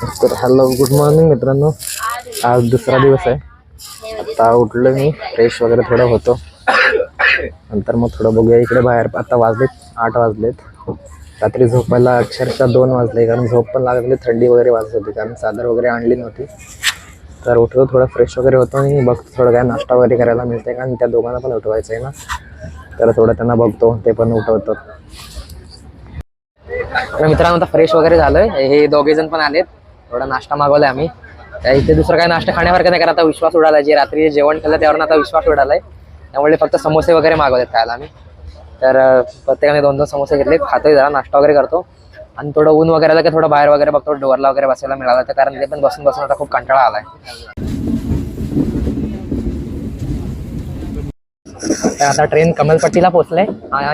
तर hello good morning मित्रांनो. आज दुसरा दिवस आहे. आता उठलो मी फ्रेश वगैरे थोडं होतो. नंतर मग थोडं बघूया इकडे बाहेर. आता वाजलेत आठ वाजलेत. रात्री झोपायला अक्षरशः दोन वाजले कारण झोप पण लागली थंडी वगैरे वाजत होती कारण चादर वगैरे आणली नव्हती. तर उठलो थोडं फ्रेश वगैरे होतो आणि बघतो थोडं काय नाश्ता वगैरे करायला मिळते कारण त्या दोघांना पण उठवायचं आहे ना. तर थोडं त्यांना बघतो ते पण उठवतात. तर मित्रांनो आता फ्रेश वगैरे झालं हे दोघे जण पण आलेत. थोडा नाश्ता मागवलाय आम्ही. त्या इथे दुसरं काय नाश्ता खाण्यासारखं नाही कारण आता विश्वास उडाला जे रात्री जेवण केलं त्यावरून आता विश्वास उडालाय. त्यामुळे फक्त समोसे वगैरे मागवलेत खायला आम्ही. तर प्रत्येकाने दोन दोन समोसे घेतले. खातोय जरा नाश्ता वगैरे करतो. आणि थोडं ऊन वगैरे आलं की थोडं बाहेर वगैरे बघतो. डोअरला वगैरे बसायला मिळालं तर. कारण ते पण बसून बसून आता खूप कंटाळा आलाय. तर आता ट्रेन कमलपट्टीला पोहोचले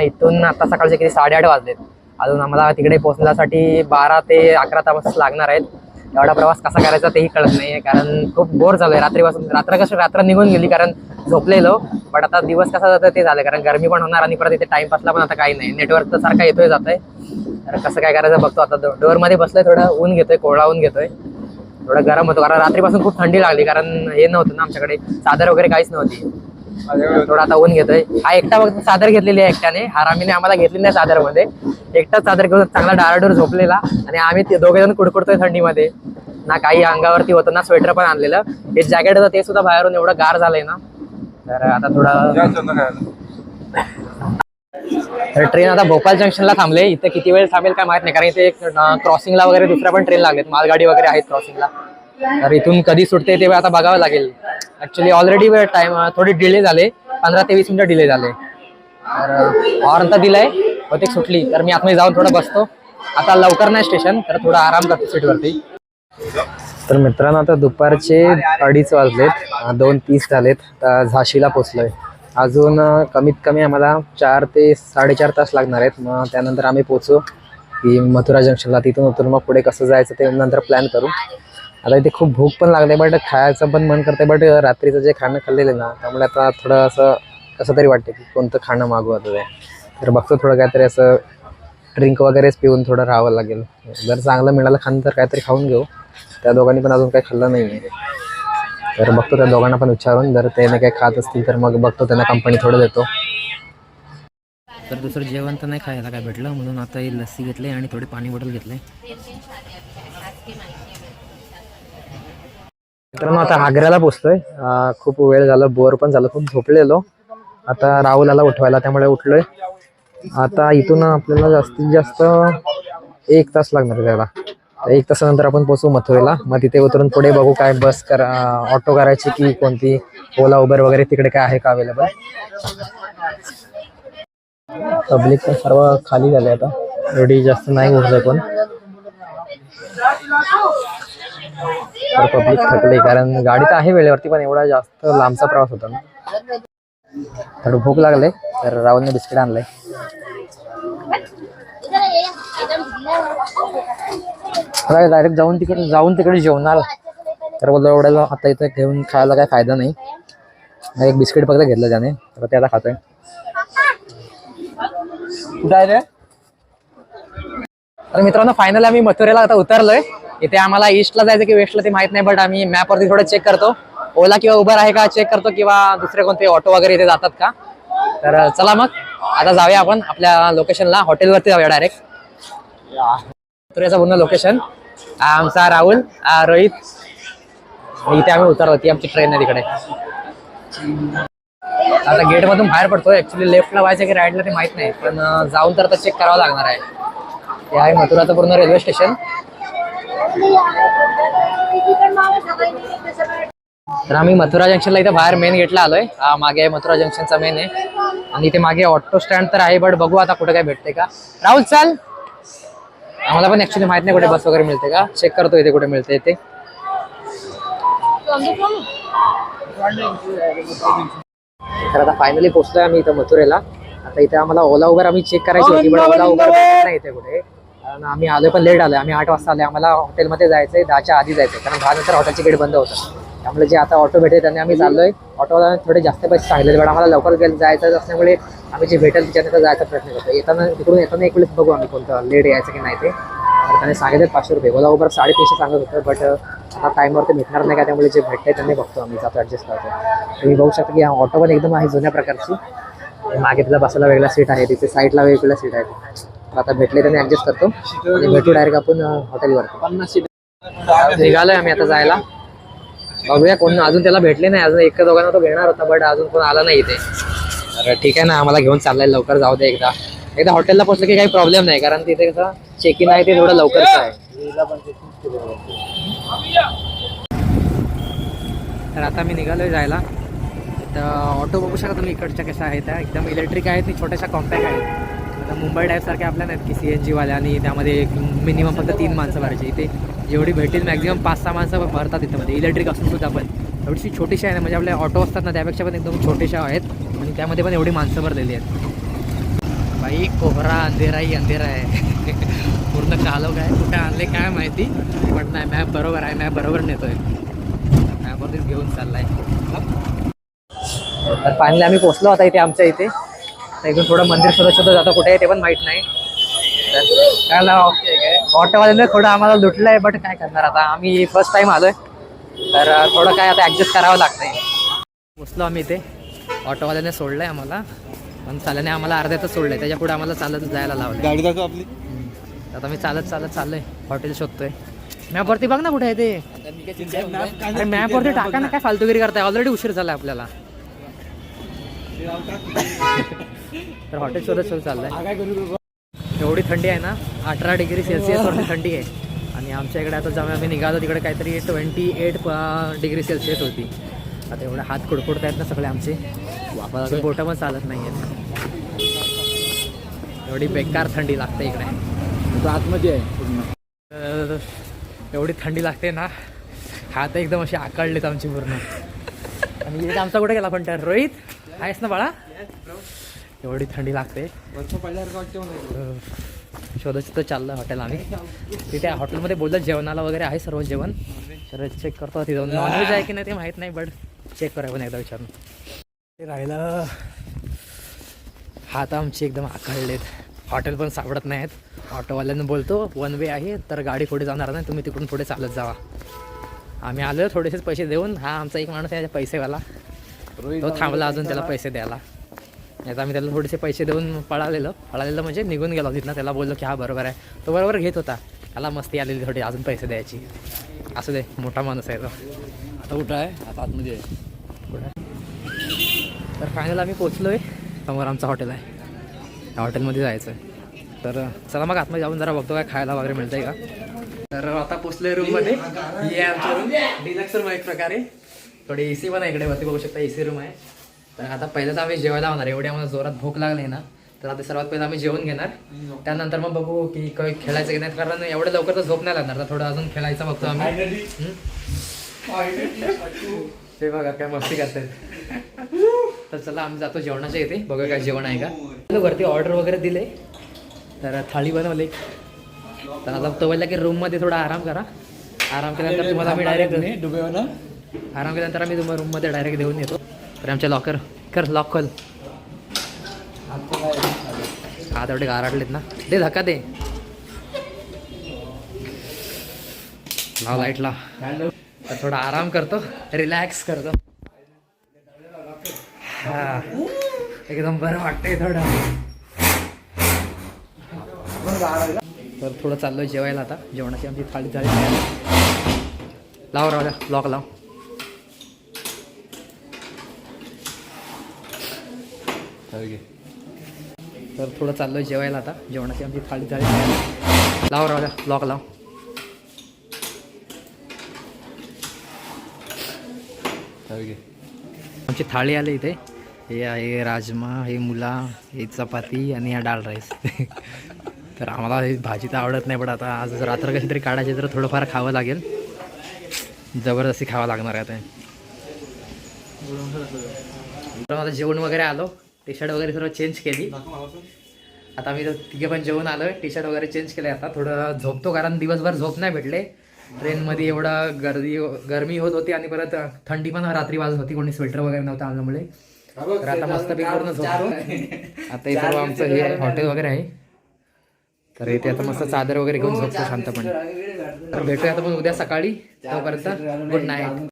इथून आता सकाळचे किती? साडेआठ वाजलेत. अजून आम्हाला तिकडे पोहोचण्यासाठी बारा ते अकरा तास लागणार आहेत. एवढा प्रवास कसा करायचा तेही कळत नाही कारण खूप बोर झालोय. रात्रीपासून रात्र कसं रात्र निघून गेली कारण झोपलेलो बट आता दिवस कसा जातो ते झालं कारण गरमी पण होणार आणि परत इथे टाइमपासला पण आता काही नाही. नेटवर्क तर सारखा येतोय जातोय. तर कसं काय करायचं बघतो. आता डोअरमध्ये बसलोय थोडं ऊन घेतोय कोवळा ऊन घेतोय. थोडं गरम होतो कारण रात्रीपासून खूप थंडी लागली कारण हे नव्हतं ना आमच्याकडे. चादर वगैरे काहीच नव्हती. थोडा आता ऊन घेतोय. हा एकटा फक्त चादर घेतलेली आहे एकट्याने. हारामीने आम्हाला घेतली नाही चादरमध्ये एकटाच चादर घेऊन चांगला डाराडोर झोपलेला आणि आम्ही ते दोघे जण कुडकुडतोय थंडीमध्ये. ना काही अंगावरती होतं ना स्वेटर पण आणलेलं. हे जॅकेट होतं ते सुद्धा बाहेरून एवढं गार झालंय ना. तर आता थोडं तर ट्रेन आता भोपाळ जंक्शनला थांबले. इथे किती वेळ थांबेल काय माहीत नाही. कारण इथे क्रॉसिंगला वगैरे दुसऱ्या पण ट्रेन लागलेत. मालगाडी वगैरे आहेत क्रॉसिंगला तर इथून कधी सुटते ते आता बघावं लागेल. ऍक्च्युली ऑलरेडी टाइम थोडी डिले झाले. पंधरा ते वीस मिनिटं डिले झाले. तर हॉर्न तर दिलाय. बहुतेक सुटली. तर मी आतमध्ये जाऊन थोडं बसतो. आता लवकर नाही स्टेशन तर थोडा आराम करतो सीटवरती तर मित्रांनो आता दुपारचे अडीच वाजलेत. दोन तीस झालेत. तर झाशीला पोचलोय. अजून कमीत कमी आम्हाला चार ते साडेचार तास लागणार आहेत. मग त्यानंतर आम्ही पोचू. की मथुरा जंक्शनला तिथून उतरून मग पुढे कसं जायचं ते नंतर प्लॅन करू. आता इथे खूप भूक पण लागते बट खायचं पण मन करते बट रात्रीचं जे खाणं खाल्लेलं आहे ना त्यामुळे आता थोडं असं कसं तरी वाटतं की कोणतं खाणं मागू आता ते. तर बघतो थोडं काहीतरी असं ड्रिंक वगैरेच पिऊन थोडं राहावं लागेल. जर चांगलं मिळालं खाणं तर काहीतरी खाऊन घेऊ. त्या दोघांनी पण अजून काही खाल्लं नाही आहे तर बघतो त्या दोघांना पण विचारून जर त्याने काही खात असतील तर मग बघतो त्यांना कंपनी थोडं देतो. तर दुसरं जेवण तर नाही खायला काय भेटलं म्हणून आता ही लस्सी घेतली आणि थोडी पाणी बॉटल घेतले मित्रांनो आता आग्र्याला पोचतोय. खूप वेळ झाला बोर पण झालं खूप झोपलेलो. आता राहुल आला उठवायला त्यामुळे उठलोय. आता इथून आपल्याला जास्तीत जास्त एक तास लागणार त्याला. एक तासानंतर आपण पोचू मथुरेला. मग तिथे उतरून पुढे बघू काय बस करा ऑटो करायची की कोणती ओला उबर वगैरे तिकडे काय आहे का अवेलेबल पब्लिक पण सर्व खाली झाले आता. एवढी जास्त नाही उठलं पण तर पब्लिक थकले कारण गाडी तर आहे वेळेवरती पण एवढा जास्त लांबचा प्रवास होता ना. थोडं भूक लागले तर राहुलने बिस्किट आणलंय. डायरेक्ट जाऊन तिकडे जाऊन तिकडे जेवणार. तर बोललो एवढ्याला आता इथं घेऊन खायला काय फायदा नाही. एक बिस्किट फक्त घेतलं त्याने तर ते आता खातोय. तर मित्रांनो फायनल आम्ही मथुरेला आता उतरलोय. इथे आम्हाला ईस्टला जायचं की वेस्टला ते माहीत नाही बट आम्ही मॅपवरती थोडं चेक करतो. ओला किंवा उबर आहे का चेक करतो किंवा दुसरे कोणते ऑटो वगैरे इथे जातात का? तर चला मग. आता जाऊया आपण आपल्या लोकेशनला हॉटेलवरती जाऊया डायरेक्ट याचं पूर्ण लोकेशन आमचा राहुल रोहित. इथे आम्ही उतरलो ती आमची ट्रेन आहे तिकडे. आता गेटमधून बाहेर पडतो ऍक्च्युली लेफ्टला व्हायचं की राईटला ते माहीत नाही पण जाऊन तर आता चेक करावं लागणार आहे. ते आहे मथुराचं पूर्ण रेल्वे स्टेशन तर आम्ही मथुरा जंक्शनला इथे बाहेर मेन गेटला आलोय. हा मागे मथुरा जंक्शनचा मेन आहे. आणि इथे मागे ऑटो स्टँड तर आहे बट बघू आता कुठे काय भेटते का. राहुल चाल. आम्हाला पण ऍक्च्युली माहीत नाही कुठे बस वगैरे मिळते का. चेक करतो इथे कुठे मिळते ते. तर आता फायनली पोहोचलोय आम्ही इथं मथुरेला. आता इथे आम्हाला ओला उबर आम्ही चेक करायची होती पण ओला उबर नाही इथे कुठे. कारण आम्ही आलो पण लेट आलो आम्ही आठ वाजता आले आम्हाला हॉटेलमध्ये जायचंय. दहाच्या आधी जायचंय. कारण दहा नंतर हॉटेलचे गेट बंद होतं. त्यामुळे जे आता ऑटो भेटेल त्यांनी आम्ही चाललोय. ऑटोला थोडे जास्त पैसे सांगले पण आम्हाला लवकर गेलं जायचं असल्यामुळे आम्ही जे भेटेल त्याच्यानंतर जायचा प्रयत्न करतो येताना तिकडून येताना एक वेळेस बघू आम्ही कोणतं लेट यायचं की नाही ते. तर आणि सांगितले पाचशे रुपये. ओला उबर साडेतीनशे सांगत होतं बट आता टाईमवरती भेटणार नाही का? त्यामुळे जे भेटते त्यांनी बघतो आम्ही. जातो ॲडजस्ट करतो. तुम्ही बघू शकता की हा ऑटो पण एकदम आहे जुन्या प्रकारची. मागे तिला बसायला वेगळा सीट आहे. तिथे साईडला वेगवेगळ्या सीट आहे. आता भेटले मी ऍडजेस्ट करतो. आणि भेटू डायरेक्ट आपण हॉटेलवर पन्नास निघालोय आम्ही आता जायला. बघूया कोण अजून त्याला भेटले नाही. अजून एका दोघांना तो घेणार होता बट अजून कोण आला नाही इथे. तर ठीक आहे ना आम्हाला घेऊन चाललाय लवकर. जाऊ दे एकदा. एकदा हॉटेलला पोहोचलं की काही प्रॉब्लेम नाही कारण तिथे कसं चेक इन आहे ते थोडं लवकरच आहे. तर आता मी निघालोय जायला. तर ऑटो बघू शकता तुम्ही इकडच्या कशा आहेत. त्या एकदम इलेक्ट्रिक आहेत आणि छोट्याशा कॉम्पॅक्ट आहेत. आता मुंबई टाईपसारख्या आपल्या नाहीत की सी एन जीवाल्या आणि त्यामध्ये मिनिमम फक्त तीन माणसं भरायची. इथे जेवढी भेटेल मॅक्झिमम पाच सहा माणसं भरतात इथं मध्ये. इलेक्ट्रिक असून सुद्धा पण. एवढीशी छोटीशी आहे ना म्हणजे आपल्या ऑटो असतात ना त्यापेक्षा पण एकदम छोटेशा आहेत. आणि त्यामध्ये पण एवढी माणसं भरलेली आहेत. बाई कोहरा अंधेराही अंधेरा आहे. पूर्ण कालो काय कुठे आणले काय माहिती पण नाही मॅप बरोबर आहे मॅप बरोबर नेतोय. मॅपवरतीच घेऊन चाललाय. तर फायनली आम्ही पोहोचलो आता इथे आमच्या इथे. तर इथून थोडं मंदिर शोधत शोधत जातो कुठे आहे ते पण माहीत नाही. तर ऑटोवाल्याने थोडं आम्हाला लुटलं आहे बट काय करणार आता? आम्ही फर्स्ट टाइम आलोय. तर थोडं काय आता ॲडजस्ट करावं लागतंय. पोचलो आम्ही इथे. ऑटोवाल्याने सोडलंय आम्हाला. पण चाल्याने आम्हाला अर्ध्यातच सोडलंय. त्याच्या पुढे आम्हाला चालत जायला लावलं गाडी दाखव आपली. आता मी चालत चालत चाललोय. हॉटेल शोधतोय. मॅपवरती बघ ना कुठे आहे ते. मॅपवरती टाका ना काय फालतूगिरी करताय. ऑलरेडी उशीर झालाय आपल्याला. तर हॉटेल शोधत शोधत चाललंय. एवढी थंडी आहे ना अठरा डिग्री सेल्सिअस वरती थंडी आहे. आणि आमच्या इकडे आता जेव्हा आम्ही निघालो तिकडे काहीतरी ट्वेंटी एट डिग्री सेल्सिअस होती. आता एवढे हात कुडकुडत आहेत ना सगळे आमचे. वापस बोटं पण चालत नाही आहेत एवढी बेकार थंडी लागते इकडे. तो आतमध्ये आहे पूर्ण. एवढी थंडी लागते ना हात एकदम असे आकडलेत आमची पूर्ण. आणि इथे आमचा कुठे गेला पण तर? रोहित? आहेस ना बाळा? एवढी थंडी लागते. शोधत शोधत चाललं हॉटेल आम्ही. तिथे हॉटेलमध्ये बोललं जेवणाला वगैरे आहे सर्व जेवण. तर चेक करतो तिथे जाऊन नॉनव्हेज आहे की नाही ते माहीत नाही बट चेक करूया पण एकदा विचारून. ते राहिलं. हात आमचे एकदम आखडलेत. हॉटेल पण सापडत नाहीत. ऑटोवाल्यांना बोलतो वन वे आहे तर गाडी पुढे जाणार नाही तुम्ही तिकडून पुढे चालत जावा. आम्ही आलो थोडेसेच पैसे देऊन. हा आमचा एक माणूस आहे पैसेवाला. तो थांबला अजून त्याला पैसे द्यायला. नाही तर आम्ही त्याला थोडेसे पैसे देऊन पळालेलो. पळालेलं म्हणजे निघून गेलो तिथनं. त्याला बोललो की हा बरोबर आहे. तो बरोबर घेत होता. त्याला मस्ती आलेली थोडी अजून पैसे द्यायची. असू दे मोठा माणूस आहे तो. आता कुठं आहे? आता आतमध्ये आहे. तर फायनल आम्ही पोचलो आहे समोर आमचं हॉटेल आहे. त्या हॉटेलमध्ये जायचं आहे तर चला मग आतमध्ये जाऊन जरा बघतो काय खायला वगैरे मिळतंय का. तर आता पोचलोय रूममध्ये ही आहे आमची रूम डिलक्स रूम आहे एक प्रकारे. थोडी ए सी पण आहे इकडे. वरती बघू शकता ए सी रूम आहे. तर आता पहिलं तर आम्ही जेवायला होणार एवढी आम्हाला जोरात भूक लागली ना तर आता सर्वात पहिलं आम्ही जेवण घेणार. त्यानंतर मग बघू की काही खेळायचं की नाही कारण एवढं लवकर तर झोप नाही लागणार. तर थोडं अजून खेळायचं बघतो आम्ही? ते बघा काय मस्ती करतायत तर चला आम्ही जातो जेवणाच्या इथे. बघा काय जेवण आहे का. वरती ऑर्डर वगैरे दिले. तर थाळी बनवली. तर आता तो बोलला की रूममध्ये थोडा आराम करा. आराम केल्यानंतर तुम्हाला आम्ही डायरेक्ट आराम केल्यानंतर आम्ही तुम्हाला रूममध्ये डायरेक्ट देऊन येतो. तर आमच्या लॉकर कर लॉक खोल. हा तेवढे गाराटलेत ना. दे धक्का दे. लाव लाईटला तर थोडा आराम करतो रिलॅक्स करतो. हा. एकदम बरं वाटतंय थोडं. तर थोडं चाललोय जेवायला आता. जेवणाची आमची थाळी झाली. लाव राव लॉक लाव. तर थोडं चाललोय जेवायला आता. जेवणाची आमची थाळी झाली लाव राव लॉक लाव. आमची थाळी आली इथे. हे आहे राजमा हे मुला हे चपाती आणि हा डाळ राईस. तर आम्हाला भाजी तर आवडत नाही पण आता आज रात्र कशी तरी काढायची तर थोडंफार खावं लागेल. जबरदस्ती खावं लागणार आहे आता. तर आता जेवण वगैरे आलो. टी शर्ट वगैरे सर्व चेंज केली. आता आम्ही तिघे पण जेवण आलोय. टी शर्ट वगैरे चेंज केले आता. थोडं झोपतो कारण दिवसभर झोप नाही भेटले. ट्रेनमध्ये एवढा गर्दी गरमी होत होती आणि परत थंडी पण रात्री वाजत होती. कोणी स्वेटर वगैरे नव्हतं आणल्यामुळे तर आता मस्त पूर्ण झोपतो. आता इथं आमचं हे हॉटेल वगैरे आहे. तर इथे आता मस्त चादर वगैरे घेऊन झोपतो शांतपणे. तर भेटूया आता पण उद्या सकाळी. तोपर्यंत गुड नाईट